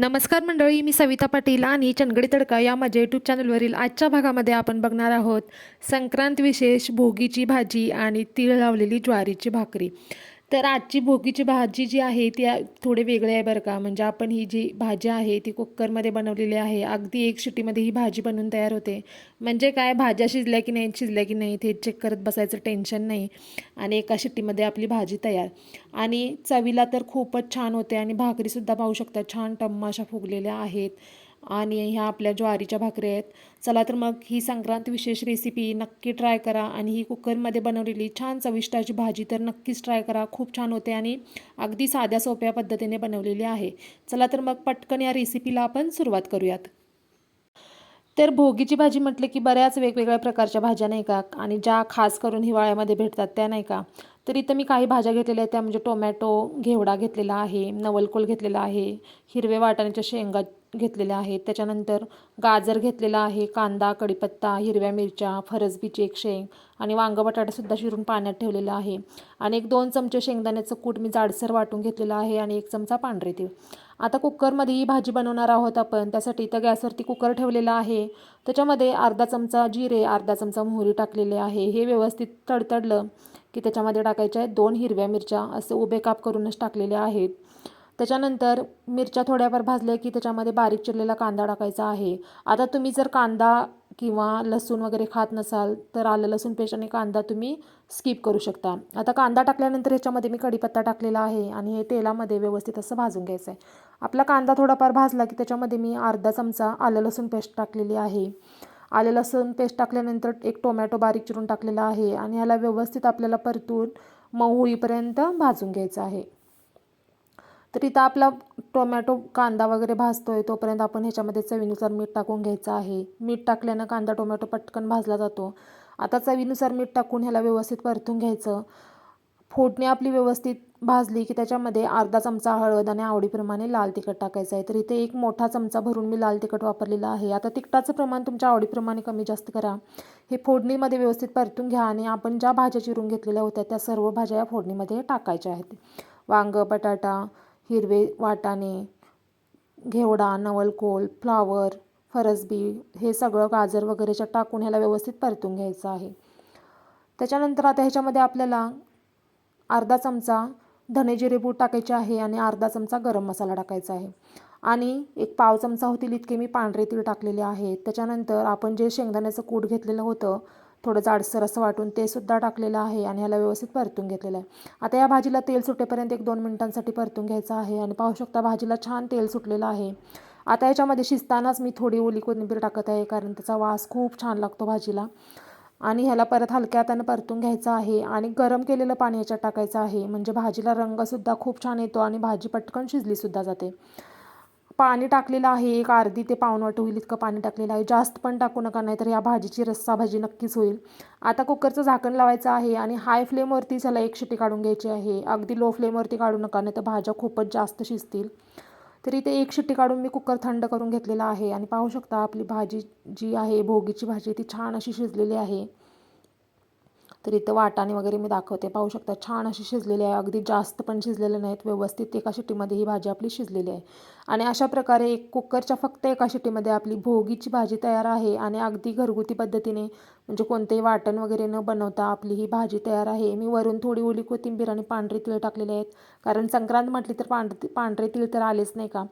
नमस्कार मंडळी मी सविता पाटील आणि चंदगडी तडका या माझ्या यूट्यूब चॅनलवरील आजच्या भागामध्ये आपण बघणार आहोत संक्रांत विशेष भोगीची भाजी आणि तीळ लावलेली ज्वारीची भाकरी. तर आजची भोगीची भाजी जी आहे ती थोडे वेगळी आहे बरं का. म्हणजे आपण ही जी भाजी आहे ती कुकरमध्ये बनवलेली आहे. अगदी एक शिटीमध्ये ही भाजी बनवून तयार होते. म्हणजे काय भाज्या शिजल्या की नाही शिजल्या की नाही ते चेक करत बसायचं टेन्शन नाही. आणि एका शिट्टीमध्ये आपली भाजी तयार. आणि चवीला तर खूपच छान होते आणि भाकरीसुद्धा पाहू शकता छान टम्माशा फुगलेल्या आहेत. आणि ह्या आपल्या ज्वारीच्या भाकरी आहेत. चला तर मग ही संक्रांत विशेष रेसिपी नक्की ट्राय करा आणि ही कुकरमध्ये बनवलेली छान चविष्टाची भाजी तर नक्कीच ट्राय करा. खूप छान होते आणि अगदी साध्या सोप्या पद्धतीने बनवलेली आहे. चला तर मग पटकन या रेसिपीला आपण सुरुवात करूयात. तर भोगीची भाजी म्हटलं की बऱ्याच वेगवेगळ्या प्रकारच्या भाज्या नाही का? आणि ज्या खास करून हिवाळ्यामध्ये भेटतात त्या नाही का? तर इथं मी काही भाज्या घेतलेल्या आहेत. त्या म्हणजे टोमॅटो घेवडा घेतलेला आहे नवलकोल घेतलेला आहे हिरवे वाटाण्याच्या शेंगा घेतलेल्या आहेत. त्याच्यानंतर गाजर घेतलेला आहे कांदा कडीपत्ता हिरव्या मिरच्या फरसबीची एक शेंग आणि वांगं बटाटासुद्धा शिरून पाण्यात ठेवलेला आहे. आणि एक दोन चमचे शेंगदाण्याचं कूट मी जाडसर वाटून घेतलेलं आहे आणि एक चमचा पांढरे तीळ. आता कुकरमध्ये ही भाजी बनवणार आहोत आपण. त्यासाठी इथं गॅसवरती कुकर ठेवलेला आहे. त्याच्यामध्ये अर्धा चमचा जिरे अर्धा चमचा मोहरी टाकलेले आहे. हे व्यवस्थित तडतडलं की त्याच्यामध्ये टाकायचे आहेत दोन हिरव्या मिरच्या. असे उभे काप करूनच टाकलेले आहेत. त्याच्यानंतर मिरच्या थोड्याफार भाजल्या की त्याच्यामध्ये बारीक चिरलेला कांदा टाकायचा आहे. आता तुम्ही जर कांदा किंवा लसूण वगैरे खात नसाल तर आलं लसूण पेस्ट आणि कांदा तुम्ही स्किप करू शकता. आता कांदा टाकल्यानंतर ह्याच्यामध्ये मी कढीपत्ता टाकलेला आहे आणि हे तेलामध्ये व्यवस्थित असं भाजून घ्यायचं आहे आपला कांदा थोडाफार भाजला की त्याच्यामध्ये मी अर्धा चमचा आलं लसूण पेस्ट टाकलेली आहे. आलं लसूण पेस्ट टाकल्यानंतर एक टोमॅटो बारीक चिरून टाकलेला आहे आणि ह्याला व्यवस्थित आपल्याला परतून मऊ होईपर्यंत भाजून घ्यायचं आहे. तर इथं आपला टोमॅटो कांदा वगैरे भाजतो आहे तोपर्यंत आपण ह्याच्यामध्ये चवीनुसार मीठ टाकून घ्यायचं आहे. मीठ टाकल्यानं कांदा टोमॅटो पटकन भाजला जातो. आता चवीनुसार मीठ टाकून ह्याला व्यवस्थित परतून घ्यायचं. फोडणी आपली व्यवस्थित भाजली की त्याच्यामध्ये अर्धा चमचा हळद आणि आवडीप्रमाणे लाल तिखट टाकायचं आहे. तर इथे एक मोठा चमचा भरून मी लाल तिखट वापरलेलं आहे. आता तिखटाचं प्रमाण तुमच्या आवडीप्रमाणे कमी जास्त करा. हे फोडणीमध्ये व्यवस्थित परतून घ्या आणि आपण ज्या भाज्या चिरून घेतलेल्या होत्या त्या सर्व भाज्या या फोडणीमध्ये टाकायच्या आहेत. वांग बटाटा हिरवे वाटाणे घेवडा नवलकोल फ्लावर फरसबी हे सगळं गाजर वगैरेच्या टाकून ह्याला व्यवस्थित परतून घ्यायचं आहे. त्याच्यानंतर आता ह्याच्यामध्ये आपल्याला अर्धा चमचा धने जिरे पूड टाकायचे आहे आणि अर्धा चमचा गरम मसाला टाकायचा आहे. आणि एक पाव चमचा होतील इतके मी पांढरे तीळ टाकलेले आहे त्याच्यानंतर आपण जे शेंगदाण्याचं कूट घेतलेलं होतं थोडं जाडसर असं वाटून ते सुद्धा टाकलेलं आहे आणि ह्याला व्यवस्थित परतून घेतलेलं आहे. आता या भाजीला तेल सुटेपर्यंत एक दोन मिनिटांसाठी परतून घ्यायचं आहे आणि पाहू शकता भाजीला छान तेल सुटलेलं आहे. आता याच्यामध्ये शिजतानाच मी थोडी ओली कोथिंबीर टाकत आहे कारण त्याचा वास खूप छान लागतो भाजीला. आणि ह्याला परत हलक्या हातानं परतून घ्यायचं आहे आणि गरम केलेलं पाणी याच्यात टाकायचं आहे. म्हणजे भाजीला रंगसुद्धा खूप छान येतो आणि भाजी पटकन शिजलीसुद्धा जाते. पाणी टाकलेलं आहे. एक अर्धी ते पाऊण होईल इतकं पाणी टाकलेलं आहे. जास्त पण टाकू नका नाहीतर या भाजीची रस्सा भाजी नक्कीच होईल. आता कुकरचं झाकण लावायचं आहे आणि हाय फ्लेमवरतीच ह्याला एक शिटी काढून घ्यायची आहे. अगदी लो फ्लेमवरती काढू नका नाही तर भाज्या खूपच जास्त शिजतील. तर इथे एक शिट्टी काढून मी कुकर थंड करून घेतलेला आहे. आणि पाहू शकता आपली भाजी जी आहे भोगीची भाजी ती छान अशी शिजलेली आहे. तर इथं वाटाणे वगैरे मी दाखवते. पाहू शकता छान अशी शिजलेली आहे. अगदी जास्त पण शिजलेले नाहीत. व्यवस्थित एका शिट्टीमध्ये ही भाजी आपली शिजलेली आहे. आणि अशा प्रकारे एक कुकरच्या फक्त एका शिट्टीमध्ये आपली भोगीची भाजी तयार आहे आणि अगदी घरगुती पद्धतीने म्हणजे कोणतेही वाटण वगैरे न बनवता आपली ही भाजी तयार आहे. मी वरून थोडी ओली कोथिंबीर आणि पांढरे तिळ टाकलेले आहेत. कारण संक्रांत म्हटली तर पांढरे पांढरे तिळ तर आलेच नाही का?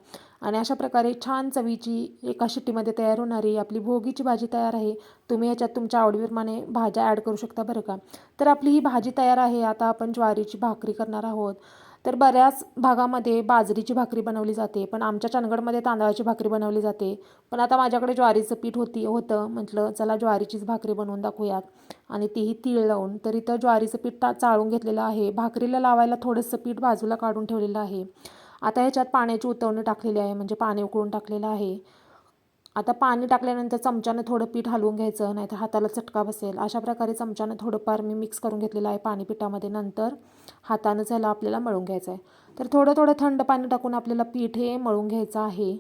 आणि अशा प्रकारे छान चवीची एका शिट्टीमध्ये तयार होणारी आपली भोगीची भाजी तयार आहे. तुम्ही याच्यात तुमच्या आवडीप्रमाणे भाज्या ॲड करू शकता बरं का? तर आपली ही भाजी तयार आहे. आता आपण ज्वारीची भाकरी करणार आहोत. तर बऱ्याच भागामध्ये बाजरीची भाकरी बनवली जाते पण आमच्या चंदगडमध्ये तांदळाची भाकरी बनवली जाते. पण आता माझ्याकडे ज्वारीचं पीठ होती होतं. म्हटलं चला ज्वारीचीच भाकरी बनवून दाखवूयात. आणि तीही तीळ लावून. तर इथं ज्वारीचं पीठ ता चाळून घेतलेलं आहे. भाकरीला लावायला थोडंसं पीठ बाजूला काढून ठेवलेलं आहे. आता ह्याच्यात पाण्याची उतवणी टाकलेली आहे म्हणजे पाणी उकळून टाकलेलं आहे. आता पाणी टाकल्यानंतर चमच्यानं थोडं पीठ हलवून घ्यायचं नाहीतर हाताला चटका बसेल. अशा प्रकारे चमच्यानं थोडंफार मी मिक्स करून घेतलेलं आहे पाणी पिठामध्ये नंतर हातानंच ह्याला आपल्याला मळून घ्यायचं आहे. तर थोडं थोडं थंड पाणी टाकून आपल्याला पीठ हे मळून घ्यायचं आहे.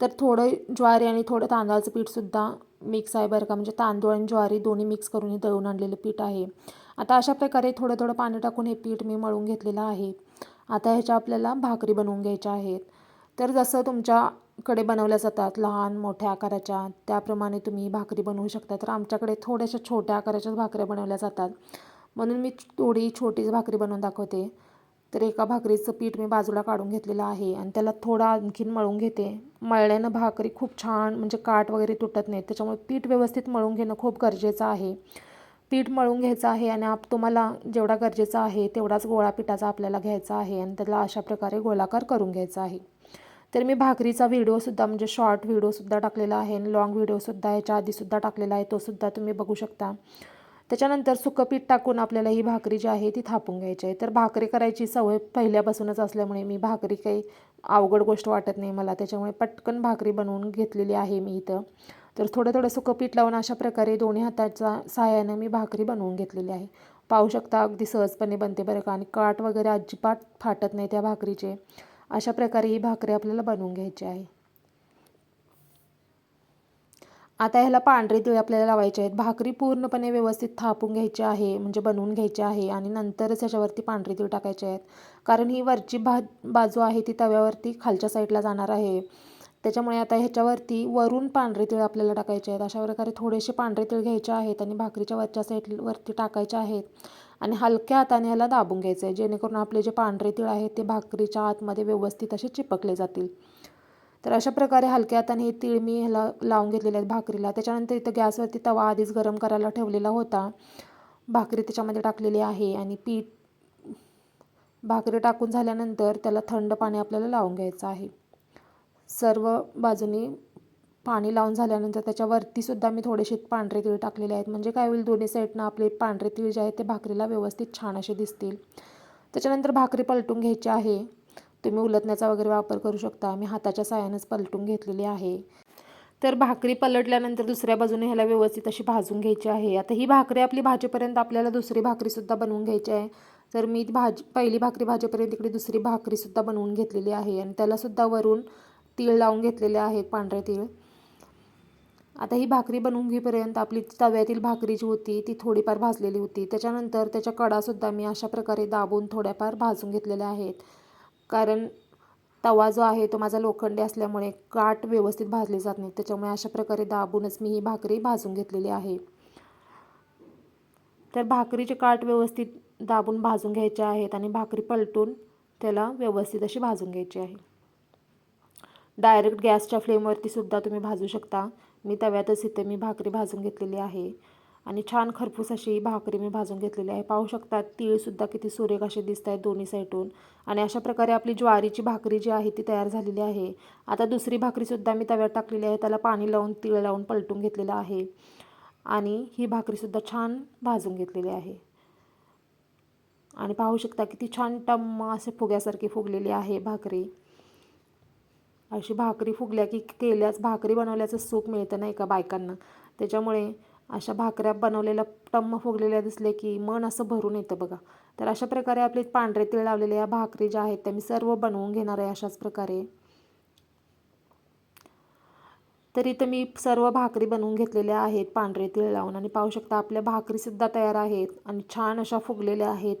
तर थोडं ज्वारी आणि थोडं तांदळाचं पीठसुद्धा मिक्स आहे बरं का. म्हणजे तांदूळ आणि ज्वारी दोन्ही मिक्स करून हे दळून आणलेलं पीठ आहे. आता अशा प्रकारे थोडं थोडं पाणी टाकून हे पीठ मी मळून घेतलेलं आहे. आता ह्याच्या आपल्याला भाकरी बनवून घ्यायच्या आहेत. तर जसं तुमच्याकडे बनवल्या जातात लहान मोठ्या आकाराच्या त्याप्रमाणे तुम्ही भाकरी बनवू शकता. तर आमच्याकडे थोड्याशा छोट्या आकाराच्याच भाकऱ्या बनवल्या जातात. म्हणून मी थोडी छोटीच भाकरी बनवून दाखवते. तर एका भाकरीचं पीठ मी बाजूला काढून घेतलेलं आहे आणि त्याला थोडं आणखीन मळून घेते. मळल्यानं भाकरी खूप छान म्हणजे काठ वगैरे तुटत नाहीत त्याच्यामुळे पीठ व्यवस्थित मळून घेणं खूप गरजेचं आहे. पीठ मळून घ्यायचं आहे आणि आप तुम्हाला जेवढा गरजेचा आहे तेवढाच गोळा पिठाचा आपल्याला घ्यायचा आहे आणि त्याला अशा प्रकारे गोलाकार करून घ्यायचा आहे. तर मी भाकरीचा व्हिडिओसुद्धा म्हणजे शॉर्ट व्हिडिओसुद्धा टाकलेला आहे आणि लॉंग व्हिडिओसुद्धा याच्या आधीसुद्धा टाकलेला आहे तोसुद्धा तुम्ही बघू शकता. त्याच्यानंतर सुकं पीठ टाकून आपल्याला ही भाकरी जी आहे ती थापून घ्यायची आहे. तर भाकरी करायची सवय पहिल्यापासूनच असल्यामुळे मी भाकरी काही अवघड गोष्ट वाटत नाही मला त्याच्यामुळे पटकन भाकरी बनवून घेतलेली आहे मी इथं. तर थोडं थोडं सुकं पीठ लावून अशा प्रकारे दोन्ही हाताच्या सहाय्यानं मी भाकरी बनवून घेतलेली आहे. पाहू शकता अगदी सहजपणे बनते बरं का आणि काठ वगैरे अजिबात फाटत नाही त्या भाकरीचे. अशा प्रकारे ही भाकरी आपल्याला बनवून घ्यायची आहे. आता ह्याला पांढरे तिळे आपल्याला लावायचे आहेत. भाकरी पूर्णपणे व्यवस्थित थापून घ्यायची आहे म्हणजे बनवून घ्यायची आहे आणि नंतरच ह्याच्यावरती पांढरे तीळ टाकायचे आहेत. कारण ही वरची भा बाजू आहे ती तव्यावरती खालच्या साईडला जाणार आहे. त्याच्यामुळे आता ह्याच्यावरती वरून पांढरे तीळ आपल्याला टाकायचे आहेत. अशा प्रकारे थोडेसे पांढरे तीळ घ्यायचे आहेत आणि भाकरीच्या वरच्या साईडवरती टाकायचे आहेत. आणि हलक्या हाताने ह्याला दाबून घ्यायचं आहे. जेणेकरून आपले जे पांढरे तीळ आहेत ते भाकरीच्या आतमध्ये व्यवस्थित असे चिपकले जातील. तर अशा प्रकारे हलक्या हाताने हे तीळ मी ह्याला लावून घेतलेले आहेत भाकरीला. त्याच्यानंतर इथं गॅसवरती तवा आधीच गरम करायला ठेवलेला होता. भाकरी त्याच्यामध्ये टाकलेली आहे आणि पीठ भाकरी टाकून झाल्यानंतर त्याला थंड पाणी आपल्याला लावून घ्यायचं आहे. सर्व बाजूनी पाणी लावून झाल्यानंतर त्याच्यावरतीसुद्धा मी थोडेसे पांढरे तीळ टाकलेले आहेत. म्हणजे काय होईल दोन्ही साईडनं आपले पांढरे तीळ जे आहेत ते भाकरीला व्यवस्थित छान असे दिसतील. त्याच्यानंतर भाकरी पलटून घ्यायची आहे. तुम्ही उलटण्याचा वगैरे वापर करू शकता. मी हाताच्या साह्यानंच पलटून घेतलेली आहे. तर भाकरी पलटल्यानंतर दुसऱ्या बाजूने ह्याला व्यवस्थित अशी भाजून घ्यायची आहे. आता ही भाकरी आपली भाजीपर्यंत आपल्याला दुसरी भाकरीसुद्धा बनवून घ्यायची आहे. तर मी भाजी पहिली भाकरी भाजीपर्यंत इकडे दुसरी भाकरीसुद्धा बनवून घेतलेली आहे. आणि त्यालासुद्धा वरून तीळ लावून घेतलेले आहेत पांढरे तीळ. आता ही भाकरी बनवून घेईपर्यंत आपली तव्यातील भाकरी जी होती ती थोडीफार भाजलेली होती. त्याच्यानंतर त्याच्या कडासुद्धा मी अशा प्रकारे दाबून थोड्याफार भाजून घेतलेल्या आहेत. कारण तवा जो आहे तो माझा लोखंडी असल्यामुळे काठ व्यवस्थित भाजले जात नाही. त्याच्यामुळे अशा प्रकारे दाबूनच मी ही भाकरी भाजून घेतलेली आहे. तर भाकरीचे काठ व्यवस्थित दाबून भाजून घ्यायचे आहेत आणि भाकरी पलटून त्याला व्यवस्थित अशी भाजून घ्यायची आहे. डायरेक्ट गॅसच्या फ्लेमवरती सुद्धा तुम्ही भाजू शकता. मी तव्यातच इथे मी भाकरी भाजून घेतलेली आहे. आणि छान खरपूस अशी भाकरी मी भाजून घेतलेली आहे. पाहू शकता तीळसुद्धा किती सुरेख असे दिसत आहेत दोन्ही साईडून आणि अशा प्रकारे आपली ज्वारीची भाकरी जी आहे ती तयार झालेली आहे. आता दुसरी भाकरीसुद्धा मी तव्यात टाकलेली आहे. त्याला पाणी लावून तीळ लावून पलटून घेतलेलं आहे. आणि ही भाकरीसुद्धा छान भाजून घेतलेली आहे. आणि पाहू शकता किती छान टम्म असे फुग्यासारखी फुगलेली आहे भाकरी. अशी भाकरी फुगल्या की केल्याच भाकरी बनवल्याचं सुख मिळतं नाही का बायकांना? त्याच्यामुळे अशा भाकऱ्या बनवलेल्या टम्म फुगलेल्या दिसले की मन असं भरून येतं बघा. तर अशा प्रकारे आपले पांढरे तीळ लावलेल्या या भाकरी ज्या आहेत त्या मी सर्व बनवून घेणार आहे अशाच प्रकारे. तर इथं मी सर्व भाकरी बनवून घेतलेल्या आहेत पांढरे तीळ लावून. आणि पाहू शकता आपल्या भाकरीसुद्धा तयार आहेत आणि छान अशा फुगलेल्या आहेत.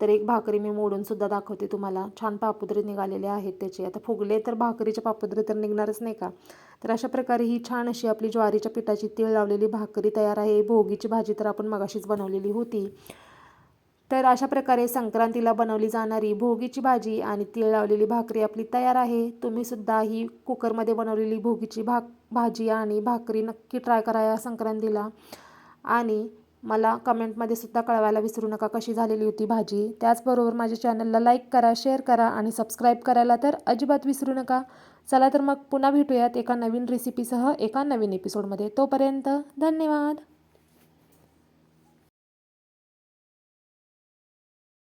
तर एक भाकरी मी मोडून सुद्धा दाखवते तुम्हाला. छान पापुद्रे निघालेले आहेत त्याचे. आता फुगले तर भाकरीचे पापुद्रे तर निघणारच नाही का? तर अशा प्रकारे ही छान अशी आपली ज्वारीच्या पिठाची तीळ लावलेली भाकरी तयार आहे. भोगीची भाजी तर आपण मगाशीच बनवलेली होती. तर अशा प्रकारे संक्रांतीला बनवली जाणारी भोगीची भाजी आणि तीळ लावलेली भाकरी आपली तयार आहे. तुम्ही सुद्धा ही कुकरमध्ये बनवलेली भोगीची भाक भाजी आणि भाकरी नक्की ट्राय करा या संक्रांतीला. आणि मला कमेंटमध्ये सुद्धा कळवायला विसरू नका कशी झालेली होती भाजी. त्याचबरोबर माझ्या चॅनलला लाईक करा शेअर करा आणि सबस्क्राईब करायला तर अजिबात विसरू नका. चला तर मग पुन्हा भेटूयात एका नवीन रेसिपीसह एका नवीन एपिसोडमध्ये तोपर्यंत धन्यवाद.